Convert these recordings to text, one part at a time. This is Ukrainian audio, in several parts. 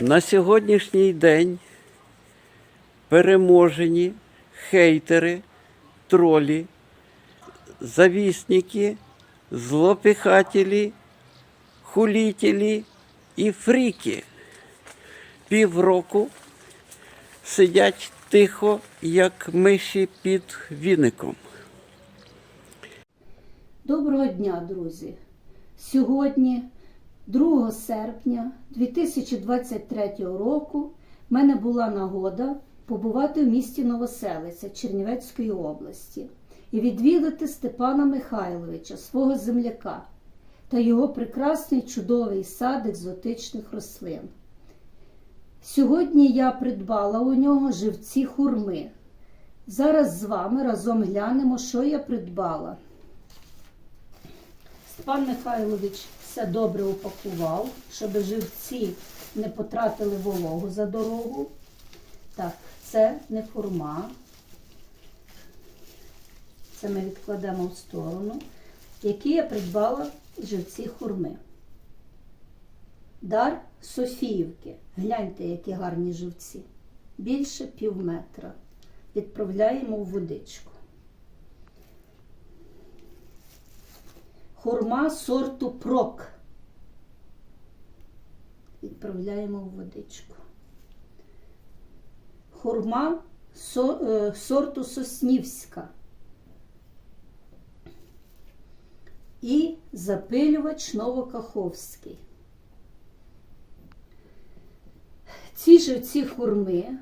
На сьогоднішній день переможені хейтери, тролі, завісники, злопихателі, хулітелі і фріки. Півроку сидять тихо, як миші під віником. Доброго дня, друзі! Сьогодні, 2 серпня 2023 року, в мене була нагода побувати в місті Новоселиця Чернівецької області і відвідати Степана Михайловича, свого земляка, та його прекрасний чудовий сад екзотичних рослин. Сьогодні я придбала у нього живці хурми. Зараз з вами разом глянемо, що я придбала. Степан Михайлович все добре упакував, щоб живці не потратили вологу за дорогу. Так, це не форма. Це ми відкладемо в сторону, які я придбала живці хурми. Дар Софіївки. Гляньте, які гарні живці. Більше пів метра. Відправляємо в водичку. Хурма сорту прок. Відправляємо в водичку. Хурма е, сорту Соснівська. І запилювач Новокаховський. Ці живці хурми,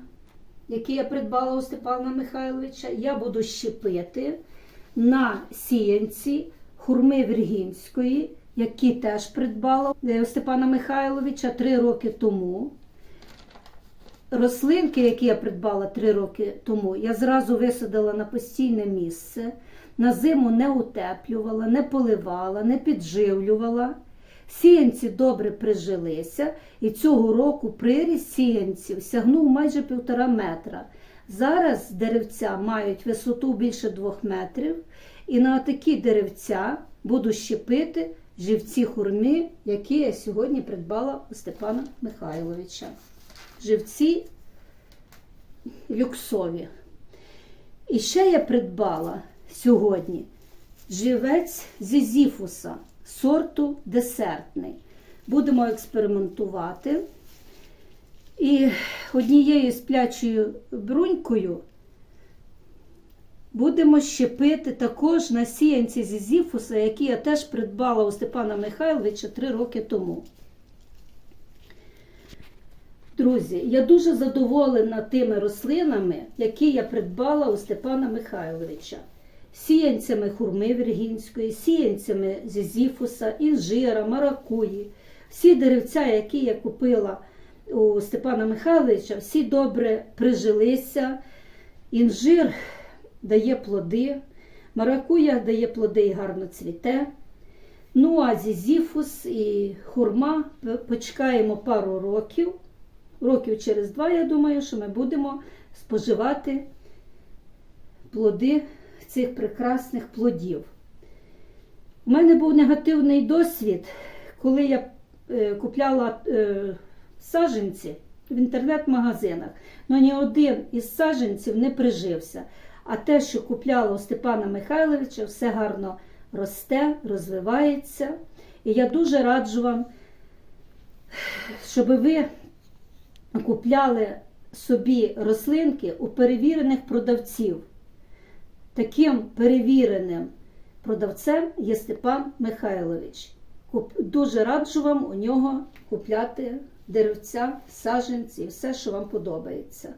які я придбала у Степана Михайловича, я буду щепити на сіянці хурми Віргінської, які теж придбала е, у Степана Михайловича три роки тому. Рослинки, які я придбала три роки тому, я зразу висадила на постійне місце. На зиму не утеплювала, не поливала, не підживлювала. Сіянці добре прижилися, і цього року приріст сіянців сягнув майже півтора метра. Зараз деревця мають висоту більше двох метрів, і на такі деревця буду щепити живці хурми, які я сьогодні придбала у Степана Михайловича. Живці люксові. І ще я придбала сьогодні живець зізіфуса сорту десертний. Будемо експериментувати. І однією сплячою брунькою будемо щепити також на сіянці зізіфуса, які я теж придбала у Степана Михайловича три роки тому. Друзі, я дуже задоволена тими рослинами, які я придбала у Степана Михайловича. Сіянцями хурми віргінської, сіянцями зізіфуса, інжира, маракуї. Всі деревця, які я купила у Степана Михайловича, всі добре прижилися. Інжир дає плоди, маракуя дає плоди і гарно цвіте. Ну а зізіфус і хурма почекаємо пару років. Років через два, я думаю, що ми будемо споживати плоди цих прекрасних плодів. У мене був негативний досвід, коли я е, купляла е, саджанці в інтернет-магазинах. але ні один із саджанців не прижився. А те, що купляла у Степана Михайловича, все гарно росте, розвивається. І я дуже раджу вам, щоб ви купляли собі рослинки у перевірених продавців. Таким перевіреним продавцем є Степан Михайлович. Дуже раджу вам у нього купляти деревця, саджанці, все, що вам подобається.